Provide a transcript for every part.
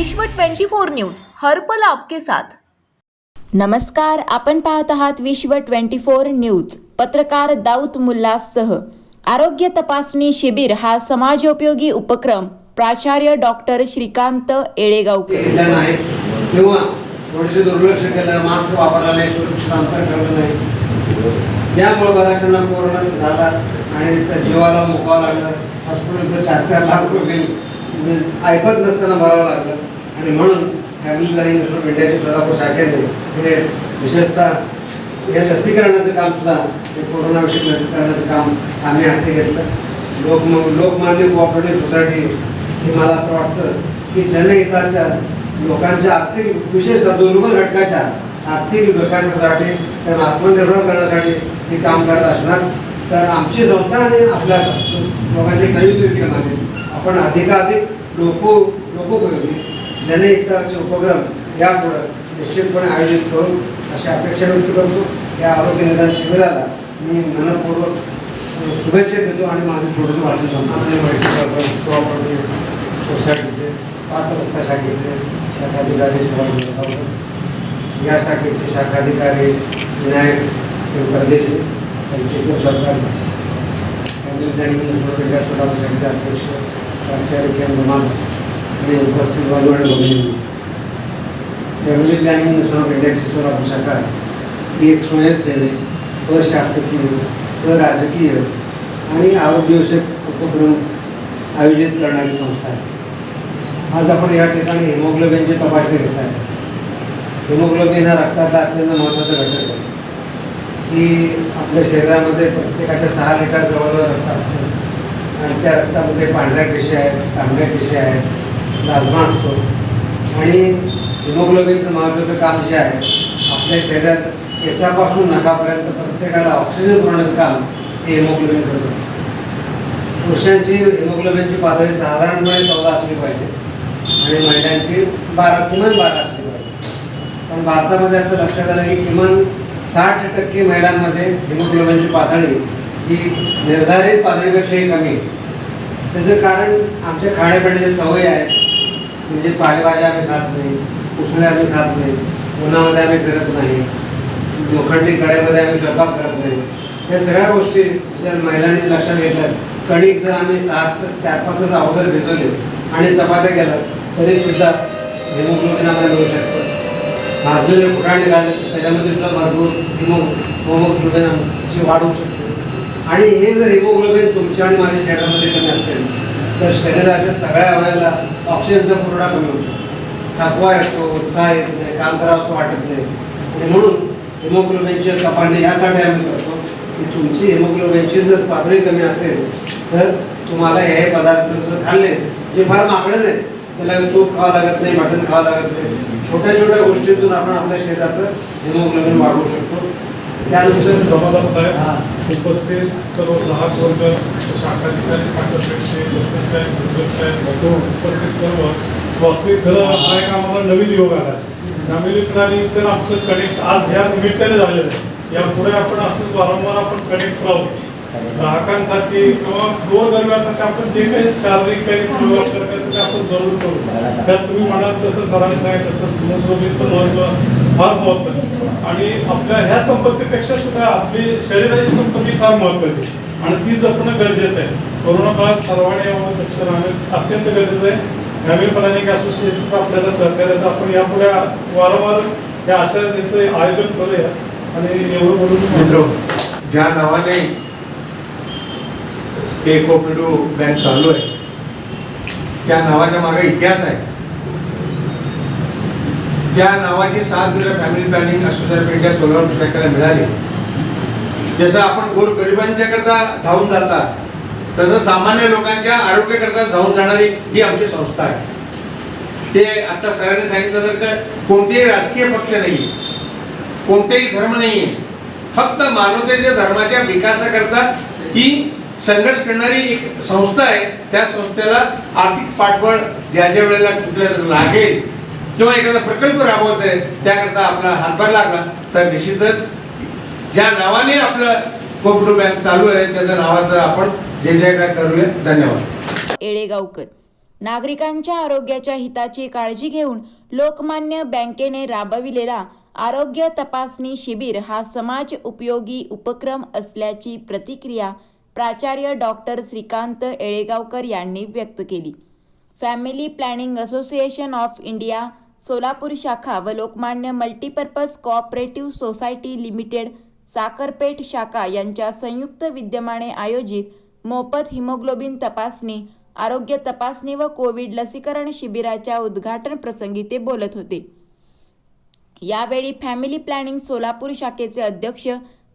विश्व 24 न्यूज हर्पल आपके साथ. नमस्कार आपण पाहत आहात विश्व 24 न्यूज पत्रकार दाऊद मुल्लासह आरोग्य तपासणी शिबिर हा समाजोपयोगी उपक्रम प्राचार्य डॉक्टर श्रीकांत येळेगावकर. किंवा थोडेसे दुर्लक्ष केलं मास्क वापरला नाही सुरक्षित अंतर ठेवलं नाही. त्यामुळे बऱ्याचशांना कोरोना झाला आणि त्या जीवाला मुकावं लागलं. हॉस्पिटलचं चार चार लाख रुपये म्हणजे ऐकत नसताना भरावं लागलं. आणि म्हणून फॅमिली प्लॅनिंग इंडियाच्या सोलापूर शाखेने हे विशेषतः हे लसीकरणाचं काम सुद्धा हे कोरोनाविषयक लसीकरणाचं काम आम्ही हाती घेतलं. लोक लोकमान्य कोऑपरेटिव्ह सोसायटी हे मला असं वाटतं की जनहिताच्या लोकांच्या आर्थिक विशेषतः दुर्बल घटकाच्या आर्थिक विकासासाठी त्यांना आत्मनिर्भर करण्यासाठी हे काम करत असणार. तर आमची संस्था आणि आपल्या लोकांची संयुक्त विद्यमाने आपण अधिकाधिक लोक लोकोपयोगी जनहिताचे उपक्रम यापुढं निश्चितपणे आयोजित करू अशी अपेक्षा व्यक्त करतो. या आरोग्य निदान शिबिराला मी मनपूर्वक शुभेच्छा देतो आणि माझं छोटंसं भाषण संपतो सोसायटीचे सात रस्ता शाखेचे शाखाधिकारी सुभाष या शाखेचे शाखाधिकारी विनायक सिंग परदेशी त्यांचे सरकार सोलापूर शाखेचे अध्यक्ष प्राचार्य के एम आणि उपस्थित बाजू आणि फॅमिली प्लॅनिंग इंस्टिट्यूट इंडियाची सोलापूर शाखा ही एक स्वयंसेवी अशासकीय अराजकीय आणि आरोग्यविषयक उपक्रम आयोजित करणारी संस्था आहे आज आपण या ठिकाणी हिमोग्लोबिनची तपासणी घेत आहे हिमोग्लोबिन हा रक्ताचा अत्यंत महत्त्वाचा घटक आहे की आपल्या शरीरामध्ये प्रत्येकाच्या सहा लिटर जवळजवळ रक्त असतं. आणि त्या रक्तामध्ये पांढऱ्या पेशी आहेत तांबड्या पेशी आहेत प्लाझ्मा असतो. आणि हिमोग्लोबिनचं महत्त्वाचं काम जे आहे आपल्या शरीरात केसापासून नखापर्यंत प्रत्येकाला ऑक्सिजन पुरवण्याचं काम हे हिमोग्लोबिन करत असतं. पुरुषांची हिमोग्लोबिनची पातळी साधारणपणे चौदा असली पाहिजे आणि महिलांची बारा किमान बारा असली पाहिजे. पण भारतामध्ये असं लक्षात आलं की किमान साठ टक्के महिलांमध्ये हिमोग्लोबिनची पातळी ही निर्धारित पातळीपेक्षाही कमी. आहे त्याचं कारण आमच्या खाण्यापिण्याच्या सवयी आहेत. म्हणजे पालेभाज्या आम्ही खात नाही उसळ्या आम्ही खात नाही उन्हामध्ये आम्ही फिरत नाही लोखंडी कड्यामध्ये आम्ही स्वयंपाक करत नाही. या सगळ्या गोष्टी जर महिलांनी लक्षात घेतल्या कणिक जर आम्ही सात चार पाच तास अगोदर भिजवले आणि चपात्या केल्या तरी सुद्धा हिमोग्लोबिन आम्हाला मिळू शकतं. भाजलेले फुटाणे घालले त्याच्यामध्ये सुद्धा भरपूर हिमो हिमोग्लोबिन वाढ होऊ शकते आणि हे जर हिमोग्लोबिन तुमच्या आणि माझ्या शरीरामध्ये कमी असेल तर शरीराच्या सगळ्या अवयवाला ऑक्सिजनचा पुरवठा कमी होतो. थकवा येतो उत्साह येत नाही काम करावं असं वाटत नाही. आणि म्हणून हिमोग्लोबिनची तपासणी यासाठी आम्ही करतो की तुमची हिमोग्लोबिनची जर पातळी कमी असेल तर तुम्हाला हे पदार्थ जर खाल्ले जे फार मागणे नाहीत त्याला तूप खावा लागत नाही मटण खावं लागत नाही. छोट्या छोट्या गोष्टीतून आपण आपल्या शरीराचं हिमोग्लोबिन वाढवू शकतो. त्यानुसार जमादार साहेब हा. उपस्थित सर्व ग्राहक वर्ग शाखाधिकारी साखर पेक्षे डॉक्टर साहेब साहेब उपस्थित सर्व. वास्तविक खरं हा एक आम्हाला नवीन योग आला. फॅमिली प्लॅनिंगचं आमचं कनेक्ट आज ह्या निमित्ताने झालेलं आहे. यापुढे आपण असं वारंवार आपण कनेक्ट राहू. ग्राहकांसाठी किंवा गोरगरिबासाठी आपण जे काही शारीरिक काही व्यवहार करतो ते आपण जरूर करू. त्यात तुम्ही म्हणाल तसं सरांनी सांगितलं हिमोग्लोबिनचं महत्त्व फार महत्वाची आणि आपल्या ह्या संपत्तीपेक्षा सुद्धा आपली शरीराची संपत्ती फार महत्वाची आणि ती जपणं गरजेचं आहे. कोरोना काळात सर्वांनी यावर लक्ष राहणं अत्यंत गरजेचं आहे. फॅमिली प्लॅनिंग असोसिएशन आपल्याला सहकार्य आपण यापुढे वारंवार या अशा त्यांचं आयोजन करूया. आणि एवढं बोलून मित्र ज्या नावाने हे कोऑपरेटिव्ह बँक चालू आहे त्या नावाच्या मागे इतिहास आहे. त्या नावाची साथ जर फॅमिली प्लॅनिंग असोसिएशनच्या सोलापूर शाखेला मिळाली. जसं आपण गोर गरिबांच्या करता धावून जाता तसं सामान्य लोकांच्या आरोग्याकरता धावून जाणारी ही आमची संस्था आहे. ते आता सरांनी सांगितलं तर का कोणतेही राजकीय पक्ष नाही कोणतेही धर्म नाही फक्त मानवतेच्या धर्माच्या विकासाकरता ही संघर्ष करणारी एक संस्था आहे. त्या संस्थेला आर्थिक पाठबळ ज्या ज्या वेळेला कुठल्या लागेल किंवा एखादा प्रकल्प राबवायचा आहे त्याकरता आपला हातभार लागला तर निश्चितच ज्या नावाने आपलं कोपडू बँक चालू आहे त्याच्या नावाचं आपण जे जे काय करूया धन्यवाद. येळेगावकर नागरिकांच्या आरोग्याच्या हिताची काळजी घेऊन लोकमान्य बँकेने राबविलेला आरोग्य तपासणी शिबिर हा समाज उपयोगी उपक्रम असल्याची प्रतिक्रिया प्राचार्य डॉक्टर श्रीकांत येळेगावकर यांनी व्यक्त केली. Family planning association of India Solapur शाखा व Lokmanya multipurpose cooperative society limited Sakharpeth शाखा यांच्या संयुक्त विद्यमाने आयोजित मोफत हिमोग्लोबिन तपासणी आरोग्य तपासणी व कोविड लसीकरण शिबिराच्या उद्घाटन प्रसंगी ते बोलत होते. यावेळी फॅमिली प्लॅनिंग सोलापूर शाखेचे अध्यक्ष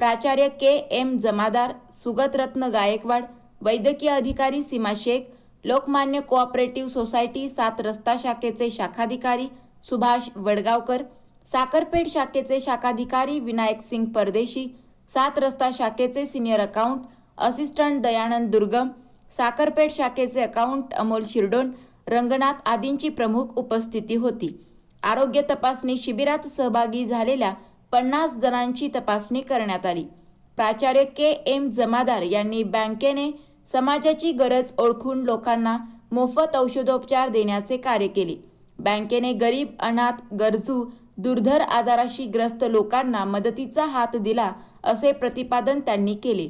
प्राचार्य के एम जमादार सुगतरत्न गायकवाड वैद्यकीय अधिकारी सीमा शेख लोकमान्य कोऑपरेटिव्ह सोसायटी सात रस्ता शाखेचे शाखाधिकारी सुभाष वडगावकर साखरपेठ शाखेचे शाखाधिकारी विनायक सिंग परदेशी सात रस्ता शाखेचे सिनियर अकाउंट असिस्टंट दयानंद दुर्गम साखरपेठ शाखेचे अकाउंट अमोल शिरडोन रंगनाथ आदींची प्रमुख उपस्थिती होती. आरोग्य तपासणी शिबिरात सहभागी झालेल्या पन्नास जणांची तपासणी करण्यात आली. प्राचार्य के एम जमादार यांनी बँकेने समाजाची गरज ओळखून लोकांना मोफत औषधोपचार देण्याचे कार्य केले. बँकेने गरीब अनाथ गरजू दुर्धर आजाराशी ग्रस्त लोकांना मदतीचा हात दिला असे प्रतिपादन त्यांनी केले.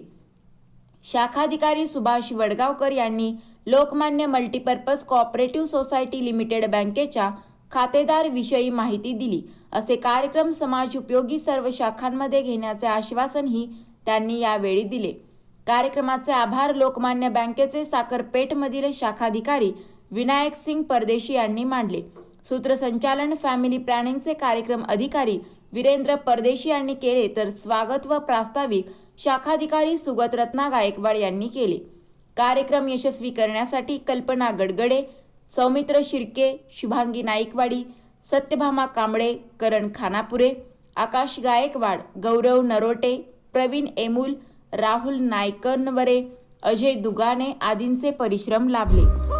शाखाधिकारी सुभाष वडगावकर यांनी Lokmanya multipurpose cooperative society limited बँकेच्या खातेदार विषयी माहिती दिली. असे कार्यक्रम समाज उपयोगी सर्व शाखांमध्ये घेण्याचे आश्वासनही त्यांनी यावेळी दिले. कार्यक्रमाचे आभार लोकमान्य बँकेचे साखरपेठमधील शाखाधिकारी विनायक सिंग परदेशी यांनी मांडले. सूत्रसंचालन फॅमिली प्लॅनिंगचे कार्यक्रम अधिकारी वीरेंद्र परदेशी यांनी केले तर स्वागत व प्रास्ताविक शाखाधिकारी सुगत रत्ना गायकवाड यांनी केले. कार्यक्रम यशस्वी करण्यासाठी कल्पना गडगडे सौमित्र शिर्के शुभांगी नाईकवाडी सत्यभामा कांबळे करण खानापुरे आकाश गायकवाड गौरव नरोटे प्रवीण एमुल राहुल नायकनवरे अजय दुगाने आदींचे परिश्रम लाभले.